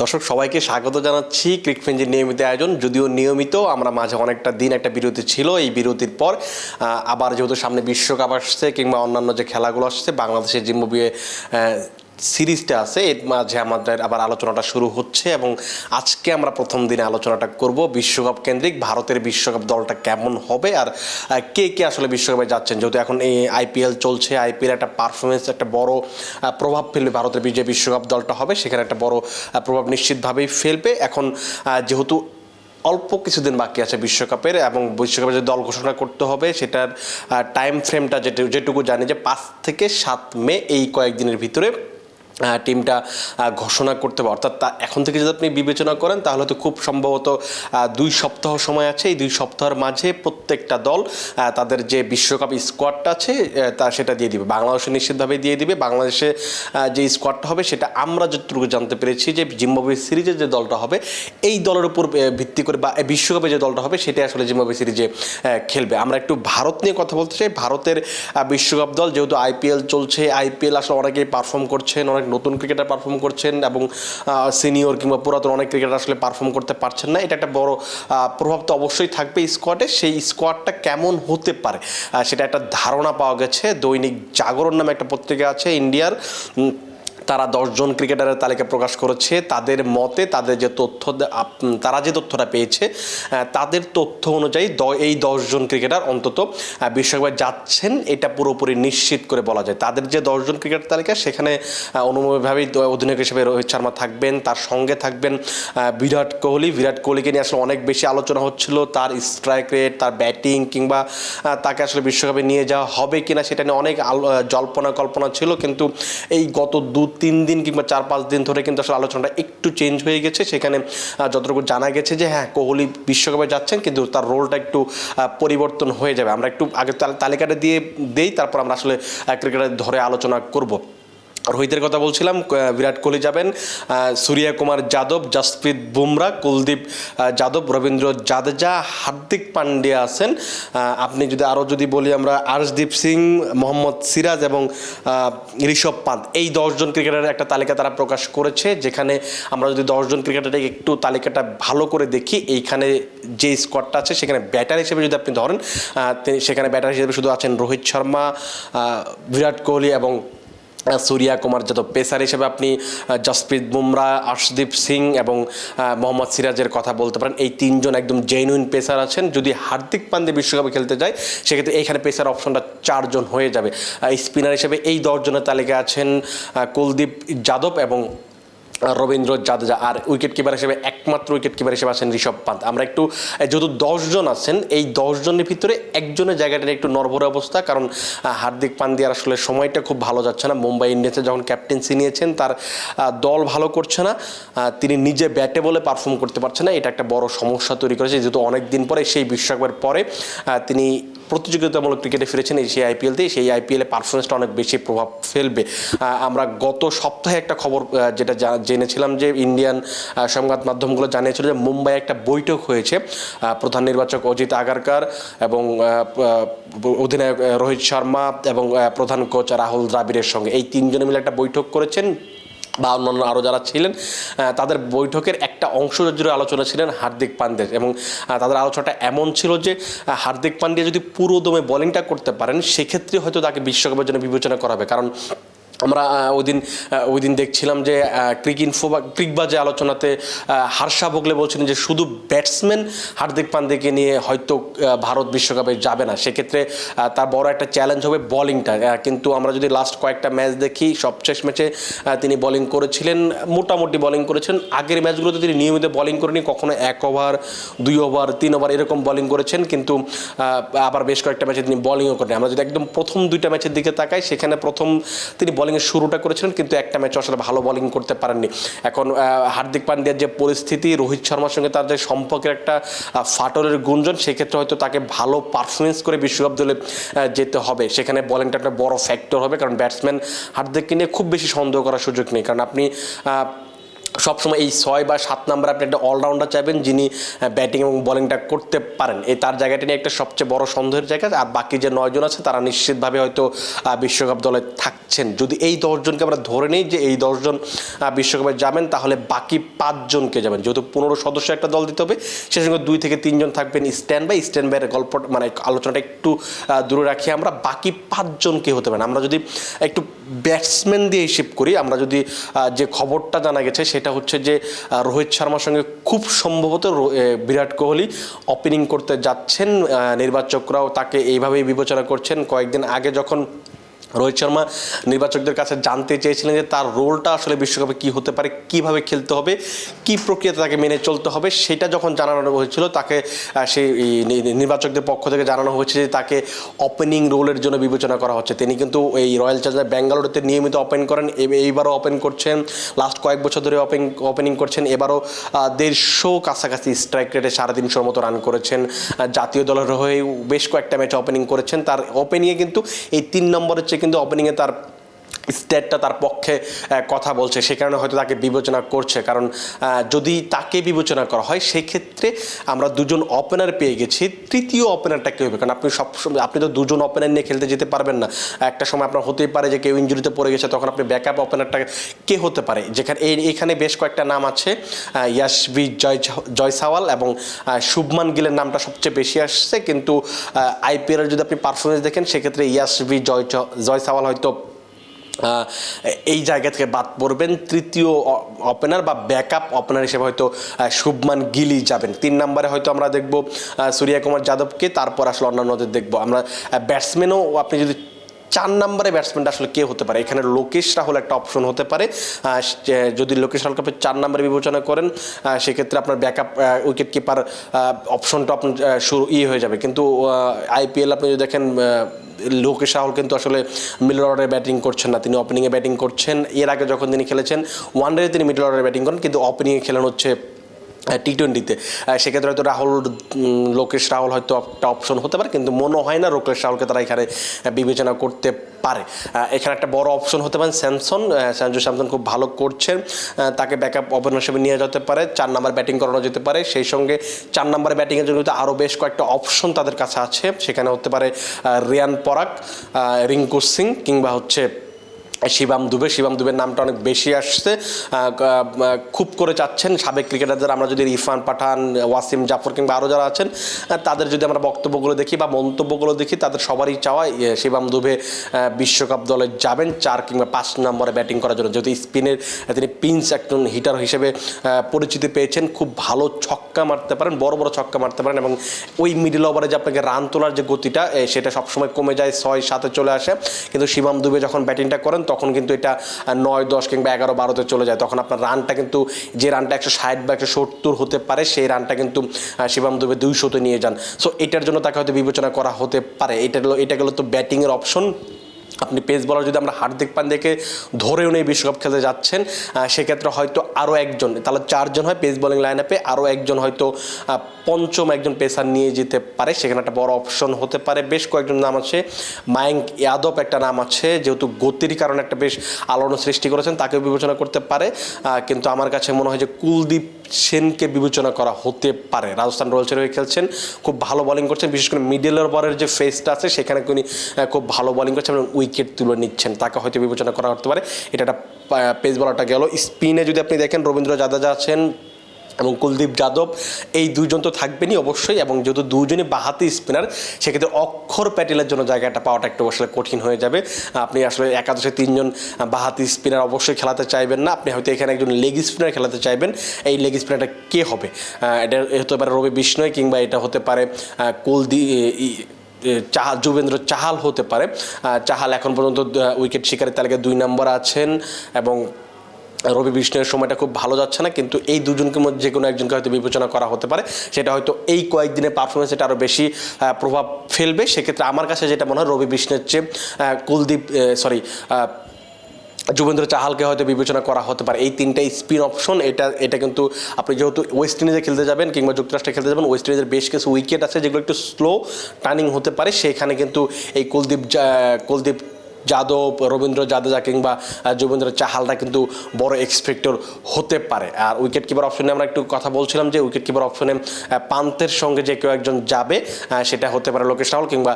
দর্শক, সবাইকে স্বাগত জানাচ্ছি ক্রিকফেঞ্জির নিয়মিত আয়োজন। যদিও নিয়মিত, আমরা মাঝে অনেকটা দিন একটা বিরতি ছিল, এই বিরতির পর আবার যেহেতু সামনে বিশ্বকাপ আসছে কিংবা অন্যান্য যে খেলাগুলো আসছে, বাংলাদেশের জিম্বাবুয়ে সিরিজটা আছে, এর মাঝে আমাদের আবার আলোচনাটা শুরু হচ্ছে এবং আজকে আমরা প্রথম দিনে আলোচনাটা করব বিশ্বকাপ কেন্দ্রিক, ভারতের বিশ্বকাপ দলটা কেমন হবে আর কে কে আসলে বিশ্বকাপে যাচ্ছেন? যেহেতু এখন এই আইপিএল চলছে, আইপিএল একটা পারফরমেন্স একটা বড় প্রভাব ফেলবে ভারতের যে বিশ্বকাপ দলটা হবে, সেখানে একটা বড় প্রভাব নিশ্চিতভাবেই ফেলবে। এখন যেহেতু অল্প কিছুদিন বাকি আছে বিশ্বকাপের এবং বিশ্বকাপের যে দল ঘোষণা করতে হবে, সেটার টাইম ফ্রেমটা যেটু, যেটুকু জানি যে পাঁচ থেকে সাত মে এই কয়েকদিনের ভিতরে টিমটা ঘোষণা করতে হবে অর্থাৎ তা এখন থেকে যদি আপনি বিবেচনা করেন, তাহলে তো খুব সম্ভবত দুই সপ্তাহ সময় আছে। এই দুই সপ্তাহের মাঝে প্রত্যেকটা দল তাদের যে বিশ্বকাপ স্কোয়াডটা আছে তা সেটা দিয়ে দিবে। বাংলাদেশে নিশ্চিতভাবে দিয়ে দিবে। বাংলাদেশে যে স্কোয়াডটা হবে, সেটা আমরা যতটুকু জানতে পেরেছি যে জিম্বাবুয়ে সিরিজের যে দলটা হবে, এই দলের উপর ভিত্তি করে বা বিশ্বকাপে যে দলটা হবে, সেটাই আসলে জিম্বাবুয়ে সিরিজে খেলবে। আমরা একটু ভারত নিয়ে কথা বলতে চাই। ভারতের বিশ্বকাপ দল, যেহেতু আইপিএল চলছে আইপিএল আসলে অনেকেই পারফর্ম করছেন, অনেক নতুন ক্রিকেটার পারফর্ম করছেন এবং সিনিয়র কিংবা পুরাতন অনেক ক্রিকেটার আসলে পারফর্ম করতে পারছেন না। এটা একটা বড় প্রভাব তো অবশ্যই থাকবে স্কোয়াডে সেই স্কোয়াডটা কেমন হতে পারে? সেটা একটা ধারণা পাওয়া গেছে। দৈনিক জাগরণ নামে একটা পত্রিকা আছে, ইন্ডিয়ার। তারা দশজন ক্রিকেটারের তালিকা প্রকাশ করেছে, তাদের মতে তাদের যে তথ্য তারা যে তথ্যটা পেয়েছে তাদের তথ্য অনুযায়ী এই দশজন ক্রিকেটার অন্তত বিশ্বকাপে যাচ্ছেন, এটা পুরোপুরি নিশ্চিত করে বলা যায়। তাদের যে দশজন ক্রিকেট তালিকা, সেখানে অনুমভাবেই অধিনায়ক হিসেবে রোহিত শর্মা থাকবেন, তার সঙ্গে থাকবেন বিরাট কোহলি। বিরাট কোহলিকে নিয়ে আসলে অনেক বেশি আলোচনা হচ্ছিল, তার স্ট্রাইক রেট তার ব্যাটিং কিংবা তাকে আসলে বিশ্বকাপে নিয়ে যাওয়া হবে কিনা সেটা নিয়ে অনেক জল্পনা কল্পনা ছিল, কিন্তু এই গত দু তিন দিন কিংবা চার পাঁচ দিন ধরে কিন্তু আসলে আলোচনাটা একটু চেঞ্জ হয়ে গেছে। সেখানে যতটুকু জানা গেছে যে হ্যাঁ কোহলি বিশ্বকাপে যাচ্ছেন কিন্তু তার রোলটা একটু পরিবর্তন হয়ে যাবে। আমরা একটু আগে তালিকাটা দিয়ে দেই, তারপর আমরা আসলে ক্রিকেটের ধরে আলোচনা করব। রোহিতের কথা বলছিলাম বিরাট কোহলি যাবেন সূর্যা কুমার যাদব, জসপ্রীত বুমরা, কুলদীপ যাদব, রবীন্দ্র জাদেজা, হার্দিক পান্ডিয়া আছেন। আপনি যদি আরও যদি বলি আমরা আর্শদীপ সিং, মোহাম্মদ সিরাজ এবং ঋষভ পান্ত এই দশজন ক্রিকেটারের একটা তালিকা তারা প্রকাশ করেছে, যেখানে আমরা যদি দশজন ক্রিকেটারের একটু তালিকাটা ভালো করে দেখি, এইখানে যে স্কোয়াডটা আছে, সেখানে ব্যাটার হিসেবে যদি আপনি ধরেন সেখানে ব্যাটার হিসেবে শুধু আছেন রোহিত শর্মা বিরাট কোহলি এবং সূর্যা কুমার যাদব পেসার হিসেবে আপনি জসপ্রীত বুমরা আর্শদীপ সিং এবং মোহাম্মদ সিরাজের কথা বলতে পারেন, এই তিনজন একদম জেনুইন পেসার আছেন। যদি হার্দিক পান্ডে বিশ্বকাপে খেলতে যায়, সেক্ষেত্রে এইখানে পেসার অপশনটা চারজন হয়ে যাবে। স্পিনার হিসেবে এই দশজনের তালিকা আছেন কুলদীপ যাদব এবং রবীন্দ্র জাদেজা আর উইকেট কিপার হিসেবে একমাত্র উইকেট কিপার হিসেবে আছেন ঋষভ পান্ত। আমরা একটু যেহেতু দশজন আছেন, এই দশজনের ভিতরে একজনের জায়গাটা একটু নরভরে অবস্থা, কারণ হার্দিক পান্ডিয়ার আসলে সময়টা খুব ভালো যাচ্ছে না। মুম্বাই ইন্ডিয়ান্সে যখন ক্যাপ্টেন্সি নিয়েছেন, তার দল ভালো করছে না তিনি নিজে ব্যাটে বলে পারফর্ম করতে পারছে না। এটা একটা বড় সমস্যা তৈরি করেছে। যেহেতু অনেক দিন পরে, সেই বিশ্বকাপের পরে তিনি প্রতিযোগিতামূলক ক্রিকেটে ফিরেছেন সেই আইপিএল দিয়ে। সেই আইপিএলে পারফরমেন্সটা অনেক বেশি প্রভাব ফেলবে। আমরা গত সপ্তাহে একটা খবর যেটা জেনেছিলাম যে ইন্ডিয়ান সংবাদ মাধ্যমগুলো জানিয়েছিল যে মুম্বাই একটা বৈঠক হয়েছে। প্রধান নির্বাচক অজিত আগারকার এবং অধিনায়ক রোহিত শর্মা এবং প্রধান কোচ রাহুল দ্রাবিড়ের সঙ্গে। এই তিনজনে মিলে একটা বৈঠক করেছেন। বা অন্যান্য আরও যারা ছিলেন তাদের বৈঠকের একটা অংশ জুড়ে আলোচনা ছিলেন হার্দিক পান্ডের এবং তাদের আলোচনাটা এমন ছিল যে হার্দিক পান্ডিয়া যদি পুরো দমে বোলিংটা করতে পারেন, সেক্ষেত্রে হয়তো তাকে বিশ্বকাপের জন্য বিবেচনা করা হবে। কারণ আমরা ওই দিন ওই দিন দেখছিলাম যে ক্রিক ইনফো বা ক্রিকবাজে আলোচনাতে আহ, হার্ষা ভোগলে বলছিলেন যে শুধু ব্যাটসম্যান হার্দিক পান্ডেকে নিয়ে হয়তো ভারত বিশ্বকাপে যাবে না। সেক্ষেত্রে তার বড় একটা চ্যালেঞ্জ হবে বলিংটা কিন্তু আমরা যদি লাস্ট কয়েকটা ম্যাচ দেখি সবশেষ ম্যাচে তিনি বোলিং করেছিলেন মোটামুটি বোলিং করেছেন। আগের ম্যাচগুলোতে তিনি নিয়মিত বোলিং করেনি কখনো এক ওভার দুই ওভার তিন ওভার এরকম বোলিং করেছেন। কিন্তু আবার বেশ কয়েকটা ম্যাচে তিনি বলিংও করেন আমরা যদি একদম প্রথম দুইটা ম্যাচের দিকে তাকাই সেখানে প্রথম তিনি বোলিংয়ের শুরুটা করেছিলেন, কিন্তু একটা ম্যাচে আসলে ভালো বোলিং করতে পারেননি। এখন হার্দিক পান্ডিয়ার যে পরিস্থিতি, রোহিত শর্মার সঙ্গে তার যে সম্পর্কের একটা ফাটলের গুঞ্জন, সেক্ষেত্রে হয়তো তাকে ভালো পারফরমেন্স করে বিশ্বকাপ দলে যেতে হবে। সেখানে বোলিংটা একটা বড় ফ্যাক্টর হবে, কারণ ব্যাটসম্যান হার্দিককে নিয়ে খুব বেশি সন্দেহ করার সুযোগ নেই। কারণ আপনি সবসময় এই ছয় বা সাত নাম্বার আপনি একটা অলরাউন্ডার চাইবেন যিনি ব্যাটিং এবং বোলিংটা করতে পারেন। এই তার জায়গাটা নিয়ে একটা সবচেয়ে বড় সন্দেহের জায়গা, আর বাকি যে নয়জন আছে তারা নিশ্চিতভাবে হয়তো বিশ্বকাপ দলে থাকছেন। যদি এই দশজনকে আমরা ধরে নিই যে এই দশজন বিশ্বকাপে যাবেন, তাহলে বাকি পাঁচজনকে যাবেন। যেহেতু পনেরো সদস্য একটা দল দিতে হবে সেই সঙ্গে দুই থেকে তিনজন থাকবেন স্ট্যান্ড বাই স্ট্যান্ড বাইয়ের গল্প মানে আলোচনাটা একটু দূরে রাখি আমরা। বাকি পাঁচজনকে হতে পারেন আমরা যদি একটু ব্যাটসম্যান দিয়ে হিসেব করি, আমরা যদি যে খবরটা জানা গেছে সেটা হচ্ছে যে রোহিত শর্মার সঙ্গে খুব সম্ভবত বিরাট কোহলি ওপেনিং করতে যাচ্ছেন নির্বাচকরাও তাকে এইভাবেই বিবেচনা করছেন। কয়েকদিন আগে যখন রোহিত শর্মা নির্বাচকদের কাছে জানতে চেয়েছিলেন যে তার রোলটা আসলে বিশ্বকাপে কি হতে পারে, কীভাবে খেলতে হবে, কি প্রক্রিয়াতে তাকে মেনে চলতে হবে, সেটা যখন জানানো হয়েছিল তাকে সেই নির্বাচকদের পক্ষ থেকে জানানো হয়েছে যে তাকে ওপেনিং রোলের জন্য বিবেচনা করা হচ্ছে। তিনি কিন্তু এই রয়্যাল চ্যালেঞ্জার ব্যাঙ্গালোরতে নিয়মিত ওপেন করেন এইবারও ওপেন করছেন লাস্ট কয়েক বছর ধরে ওপেন ওপেনিং করছেন, এবারও দেড়শো কাছাকাছি স্ট্রাইক রেটে সাড়ে তিনশোর মতো রান করেছেন জাতীয় দলের হয়ে বেশ কয়েকটা ম্যাচে ওপেনিং করেছেন। তার ওপেনিংয়ে কিন্তু এই তিন নম্বরের চেয়ে কিন্তু ওপেনিংয়ে তার স্টেটটা তার পক্ষে কথা বলছে। সে কারণে হয়তো তাকে বিবেচনা করছে। কারণ যদি তাকে বিবেচনা করা হয় সেই ক্ষেত্রে আমরা দুজন ওপেনার পেয়ে গেছি। তৃতীয় ওপেনারটা কে হবে? কারণ আপনি সব আপনি তো দুজন ওপেনার নিয়ে খেলতে যেতে পারবেন না। একটা সময় আপনার হতেই পারে যে কেউ ইঞ্জুরিতে পড়ে গেছে তখন আপনি ব্যাকআপ ওপেনারটা কে হতে পারে? যেখানে এখানে বেশ কয়েকটা নাম আছে। আহ, ইয়াশবি জয় জয়সাওয়াল এবং শুভমান গিলের নামটা সবচেয়ে বেশি আসছে। কিন্তু আইপিএলের যদি আপনি পারফরমেন্স দেখেন সেক্ষেত্রে ইয়াশবি জয় জয়সাওয়াল হয়তো এই জায়গা থেকে বাদ পড়বেন। তৃতীয় ওপেনার বা ব্যাকআপ ওপেনার হিসেবে হয়তো শুভমান গিলি যাবেন। তিন নম্বরে হয়তো আমরা দেখব সূর্যা কুমার যাদবকে, তারপর আসলে অন্যান্যদের দেখব। আমরা ব্যাটসম্যানও আপনি যদি চার নম্বরে ব্যাটসম্যানটা আসলে কে হতে পারে? এখানে লোকেশ রাহুল একটা অপশন হতে পারে। যদি লোকেশ রাহুলকে চার নম্বরে বিবেচনা করেন সেক্ষেত্রে আপনার ব্যাকআপ উইকেট কিপার অপশনটা আপনার শুরু ইয়ে হয়ে যাবে। কিন্তু আইপিএল আপনি যদি দেখেন লোকেশ রাহুল কিন্তু আসলে মিডল অর্ডারে ব্যাটিং করছেন না। তিনি ওপেনিংয়ে ব্যাটিং করছেন। এর আগে যখন তিনি খেলেছেন ওয়ান ডে তিনি মিডল অর্ডারে ব্যাটিং করেন, কিন্তু ওপেনিংয়ে খেলেন হচ্ছে টি টোয়েন্টিতে সেক্ষেত্রে হয়তো রাহুল লোকেশ রাহুল হয়তো একটা অপশন হতে পারে, কিন্তু মনে হয় না লোকেশ রাহুলকে তারা এখানে বিবেচনা করতে পারে। এখানে একটা বড় অপশন হতে পারে স্যামসন সঞ্জু স্যামসন খুব ভালো করছেন। তাকে ব্যাকআপ ওপেনার হিসেবে নিয়ে যেতে পারে, চার নাম্বার ব্যাটিং করানো যেতে পারে। সেই সঙ্গে চার নাম্বারে ব্যাটিংয়ের জন্য কিন্তু আরও বেশ কয়েকটা অপশন তাদের কাছে আছে। সেখানে হতে পারে রিয়ান পরাগ রিঙ্কু সিং, কিংবা হচ্ছে শিবাম দুবে, শিবাম দুবের নামটা অনেক বেশি আসছে। খুব করে চাচ্ছেন সাবেক ক্রিকেটারদের আমরা যদি ইরফান পাঠান, ওয়াসিম জাফর কিংবা আরও যারা আছেন তাদের যদি আমরা বক্তব্যগুলো দেখি বা মন্তব্যগুলো দেখি, তাদের সবারই চাওয়া শিবাম দুবে বিশ্বকাপ দলে যাবেন, চার কিংবা পাঁচ নম্বরে ব্যাটিং করার জন্য। যেহেতু স্পিনের তিনি পিঞ্চ একজন হিটার হিসেবে পরিচিতি পেয়েছেন, খুব ভালো ছক্কা মারতে পারেন, বড় বড় ছক্কা মারতে পারেন এবং ওই মিডল ওভারে যে আপনাকে রান তোলার যে গতিটা সেটা সবসময় কমে যায়, ছয় সাতে চলে আসে। কিন্তু শিবাম দুবে যখন ব্যাটিংটা করেন তখন কিন্তু এটা নয়, দশ কিংবা এগারো, বারোতে চলে যায়। তখন আপনার রানটা কিন্তু যে রানটা একশো ষাট বা একশো সত্তর হতে পারে, সেই রানটা কিন্তু শিবাম দুবে দুইশোতে নিয়ে যান। সো এটার জন্য তাকে হয়তো বিবেচনা করা হতে পারে। এটা এটা গেলো তো ব্যাটিংয়ের অপশন আপনি পেস বলার যদি আমরা হার্দিক পান্ডেকে ধরেও নেই বিশ্বকাপ খেলতে যাচ্ছেন সেক্ষেত্রে হয়তো আরও একজন, তাহলে চারজন হয় পেস বোলিং লাইন আপে আরও একজন হয়তো পঞ্চম একজন পেসার নিয়ে যেতে পারে, সেখানে একটা বড় অপশন হতে পারে। বেশ কয়েকজন নাম আছে মায়াঙ্ক ইয়াদব একটা নাম আছে, যেহেতু গতির কারণে একটা বেশ আলোড়ন সৃষ্টি করেছেন, তাকেও বিবেচনা করতে পারে। কিন্তু আমার কাছে মনে হয় যে কুলদীপ সেনকে বিবেচনা করা হতে পারে। রাজস্থান রয়্যালসের হয়ে খেলছেন, খুব ভালো বোলিং করছেন, বিশেষ করে মিডল ওভারের যে ফেসটা আছে, সেখানে তিনি খুব ভালো বোলিং করছেন এবং তুলে নিচ্ছেন। তাকে হয়তো বিবেচনা করা হতে পারে। এটা একটা পেস বলাটা গেল। স্পিনে যদি আপনি দেখেন, রবীন্দ্র জাদেজা আছেন এবং কুলদীপ যাদব, এই দুজন তো থাকবেনই অবশ্যই এবং যেহেতু দুজনই বাহাতি স্পিনার সেক্ষেত্রে অক্ষর প্যাটেলের জন্য জায়গাটা পাওয়াটা একটু আসলে কঠিন হয়ে যাবে। আপনি আসলে একাদশে তিনজন বাহাতি স্পিনার অবশ্যই খেলাতে চাইবেন না। আপনি হয়তো এখানে একজন লেগ স্পিনার খেলাতে চাইবেন। এই লেগ স্পিনারটা কে হবে? এটা হতে পারে রবি বিষ্ণয় কিংবা এটা হতে পারে কুলদীপ চাহাল, যুবেন্দ্র চাহাল হতে পারে। চাহাল এখন পর্যন্ত উইকেট শিকারের তালিকায় দুই নম্বর আছেন এবং রবি বিষ্ণুয়ের সময়টা খুব ভালো যাচ্ছে না, কিন্তু এই দুজনকে মধ্যে যে কোনো একজনকে হয়তো বিবেচনা করা হতে পারে। সেটা হয়তো এই কয়েকদিনের পারফরমেন্স এটা আরও বেশি প্রভাব ফেলবে। সেক্ষেত্রে আমার কাছে যেটা মনে হয়, রবি বিষ্ণুর চেয়ে কুলদীপ সরি যুবেন্দ্র চাহালকে হয়তো বিবেচনা করা হতে পারে। এই তিনটা স্পিন অপশন এটা এটা কিন্তু আপনি যেহেতু ওয়েস্ট ইন্ডিজে খেলতে যাবেন কিংবা যুক্তরাষ্ট্রে খেলতে যাবেন ওয়েস্ট ইন্ডিজের বেশ কিছু উইকেট আছে যেগুলো একটু স্লো টার্নিং হতে পারে। সেখানে কিন্তু এই কুলদীপ কুলদীপ যাদব, রবীন্দ্র জাদেজা কিংবা যুবেন্দ্র চাহালরা কিন্তু বড় এক্সপেক্টর হতে পারে। আর উইকেট কিপার অপশনে আমরা একটু কথা বলছিলাম যে উইকেট কিপার অপশনে পান্তের সঙ্গে যে কেউ একজন যাবে সেটা হতে পারে লোকেশ রাহুল কিংবা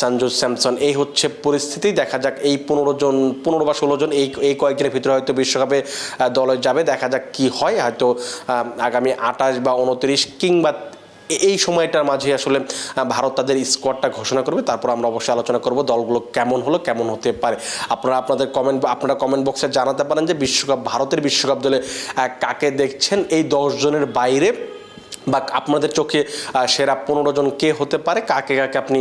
সঞ্জু স্যামসন। এই হচ্ছে পরিস্থিতি। দেখা যাক এই পনেরো জন, পনেরো বা ষোলো জন এই এই কয়েকদিনের ভিতরে হয়তো বিশ্বকাপে দলে যাবে। দেখা যাক কি হয়। হয়তো আগামী আঠাশ বা উনত্রিশ কিংবা এই সময়টার মাঝে আসলে ভারত তাদের স্কোয়াডটা ঘোষণা করবে। তারপর আমরা অবশ্যই আলোচনা করব দলগুলো কেমন হলো, কেমন হতে পারে। আপনারা আপনাদের কমেন্ট আপনারা কমেন্ট বক্সে জানাতে পারেন যে বিশ্বকাপ, ভারতের বিশ্বকাপ দলে কাকে দেখছেন? এই দশজনের বাইরে বা আপনাদের চোখে সেরা পনেরো জন কে হতে পারে, কাকে কাকে আপনি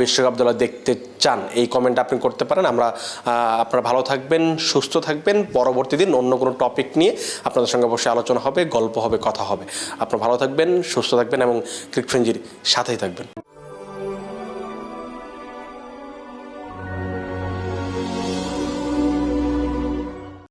বিশ্বকাপ দলে দেখতে চান, এই কমেন্ট আপনি করতে পারেন। আমরা আপনারা ভালো থাকবেন, সুস্থ থাকবেন। পরবর্তী দিন অন্য কোনো টপিক নিয়ে আপনাদের সঙ্গে অবশ্যই আলোচনা হবে, গল্প হবে, কথা হবে। আপনারা ভালো থাকবেন, সুস্থ থাকবেন এবং ক্রিকফ্রেঞ্জির সাথেই থাকবেন।